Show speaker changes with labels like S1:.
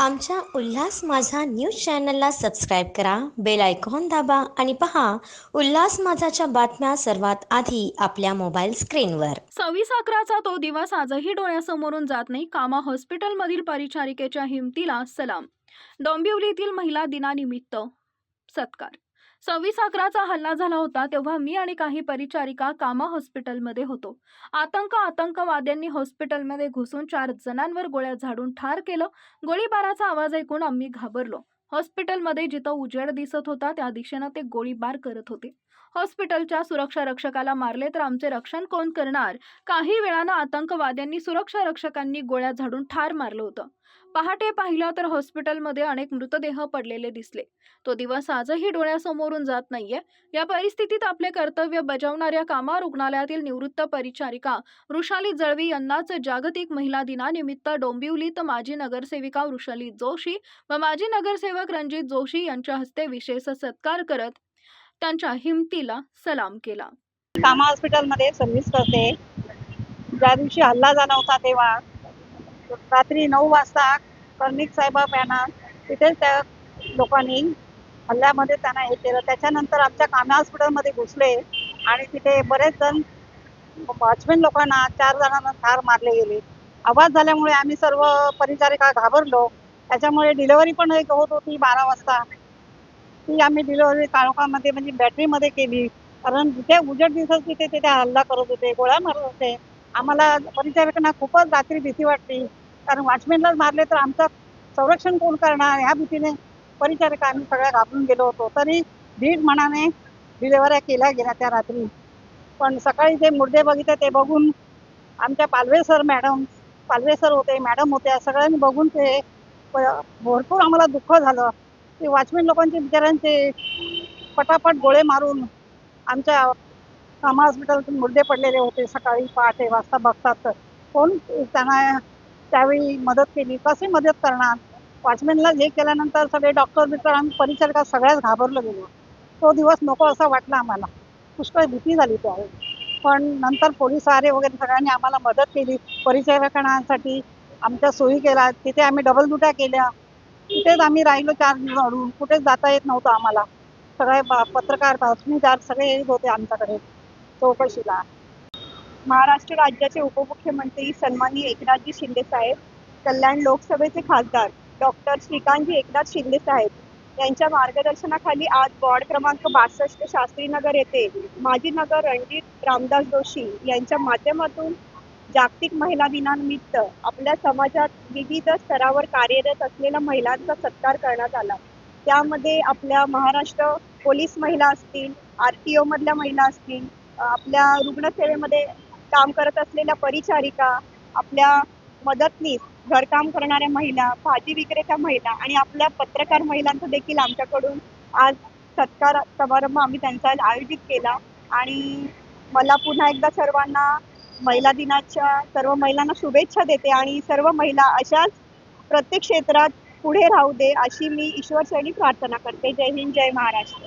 S1: आमच्या उल्हास माझा न्यूज चॅनलला सबस्क्राईब करा बेल आयकॉन दाबा आणि पहा उल्हास माझाच्या बातम्या सर्वात आधी आपल्या मोबाईल स्क्रीनवर.
S2: सव्वीस अकराचा तो दिवस आजही डोळ्यासमोरून जात नाही कामा हॉस्पिटलमधील परिचारिकेच्या हिमतीला सलाम. डोंबिवलीतील महिला दिनानिमित्त सत्कार. सव्वीस अकराचा हल्ला झाला होता तेव्हा मी आणि काही परिचारिका कामा हॉस्पिटलमध्ये होतो. आतंक आतंकवाद्यांनी हॉस्पिटलमध्ये घुसून चार जणांवर गोळ्या झाडून ठार केलं. गोळीबाराचा आवाज ऐकून आम्ही घाबरलो. हॉस्पिटलमध्ये जिथं उजेड दिसत होता त्या दिशेनं ते गोळीबार करत होते. हॉस्पिटलच्या सुरक्षा रक्षकाला मारले तर आमचे रक्षण कोण करणार? काही वेळानं आतंकवाद्यांनी सुरक्षा रक्षकांनी गोळ्या झाडून ठार मारलं होतं. पहाटे पाहिलं तर हॉस्पिटलमध्ये अनेक मृतदेह पडलेले दिसले. तो दिवस आजही डोळ्यासमोरून जात नाहीये. या परिस्थितीत आपले कर्तव्य बजावणाऱ्या कामा रुग्णालयातील निवृत्त परिचारिका वृषाली जळवी यांनाच जागतिक महिला दिनानिमित्त डोंबिवलीत माजी नगरसेविका वृषाली जोशी व माजी नगरसेवक रणजित जोशी यांच्या हस्ते विशेष सत्कार करत त्यांच्या हिमतीला सलाम केला.
S3: कामा हॉस्पिटलमध्ये सर्व्हिस करते. ज्या दिवशी हल्ला झाला होता तेव्हा रात्री नऊ वाजता कर्णिक साहेब यांना तिथेच त्या लोकांनी हल्ल्यामध्ये त्यांना हे केलं. त्याच्यानंतर आमच्या कामा हॉस्पिटलमध्ये घुसले आणि तिथे बरेच जण वॉचमेन लोकांना चार जणांना ठार मारले गेले. आवाज झाल्यामुळे आम्ही सर्व परिचारिका घाबरलो. त्याच्यामुळे डिलेवरी पण एक होत होती बारा वाजता. ती आम्ही डिलेवरी काळोखामध्ये म्हणजे बॅटरीमध्ये केली. कारण जिथे उजड दिसत तिथे तिथे हल्ला करत होते गोळ्या मारत होते. आम्हाला परिचारिकांना खूपच रात्री भीती वाटली. कारण वॉचमॅनलाच मारले तर आमचं संरक्षण कोण करणार? ह्या भीतीने परिचारिका आम्ही सगळ्या घाबरून गेलो होतो. तरी दीड मनाने डिलेवऱ्या केल्या गेल्या त्या रात्री. पण सकाळी जे मुर्दे बघितले ते बघून आमच्या Palve sir madam Palve sir होते मॅडम होत्या सगळ्यांनी बघून ते प- भरपूर आम्हाला दुःख झालं. ते वॉचमॅन लोकांचे बिचारांचे पटापट गोळे मारून आमच्या कामा हॉस्पिटलतून मुर्दे पडलेले होते. सकाळी पहाटे वाजता बघतात. कोण त्यांना त्यावेळी मदत केली? कशी मदत करणार? वॉचमॅनला हे केल्यानंतर सगळे डॉक्टर बिक्टर आम्ही परिचारिका सगळ्याच घाबरलो गेलो. तो दिवस नको असा वाटला आम्हाला. पुष्कळ भीती झाली त्यावेळी. पण नंतर पोलीस आरे वगैरे सगळ्यांनी आम्हाला मदत केली. परिचारिकांसाठी आमच्या सोयी केल्या. तिथे आम्ही डबल दुट्या केल्या. तिथेच आम्ही राहिलो चार दिवस अडून. कुठेच जाता येत नव्हतं आम्हाला. सगळे पत्रकार बातमीदार सगळे येत होते आमच्याकडे. चौकशीला.
S4: महाराष्ट्र राज्याचे उपमुख्यमंत्री सन्माननीय एकनाथजी शिंदे साहेब कल्याण लोकसभेचे खासदार डॉक्टर श्रीकांतजी एकनाथ शिंदे साहेब यांच्या मार्गदर्शनाखाली आज वॉर्ड क्रमांक बासष्ट शास्त्रीनगर येथे माजी नगर रणजित रामदास जोशी यांच्या माध्यमातून जागतिक महिला दिनानिमित्त आपल्या समाजात विविध स्तरावर कार्यरत असलेल्या महिलांचा सत्कार करण्यात आला. त्यामध्ये आपल्या महाराष्ट्र पोलीस महिला असतील आर टी ओमधल्या महिला असतील आपल्या रुग्णसेवेमध्ये काम करत असलेल्या परिचारिका आपल्या मदतनीस घरकाम करणाऱ्या महिला भाजी विक्रेत्या महिला आणि आपल्या पत्रकार महिलांचा देखील आमच्याकडून आज सत्कार समारंभ आम्ही त्यांचा आयोजित केला. आणि मला पुन्हा एकदा सर्वांना महिला दिनाच्या सर्व महिलांना शुभेच्छा देते आणि सर्व महिला अशाच प्रत्येक क्षेत्रात पुढे राहू दे अशी मी ईश्वरचरणी प्रार्थना करते. जय हिंद जय महाराष्ट्र.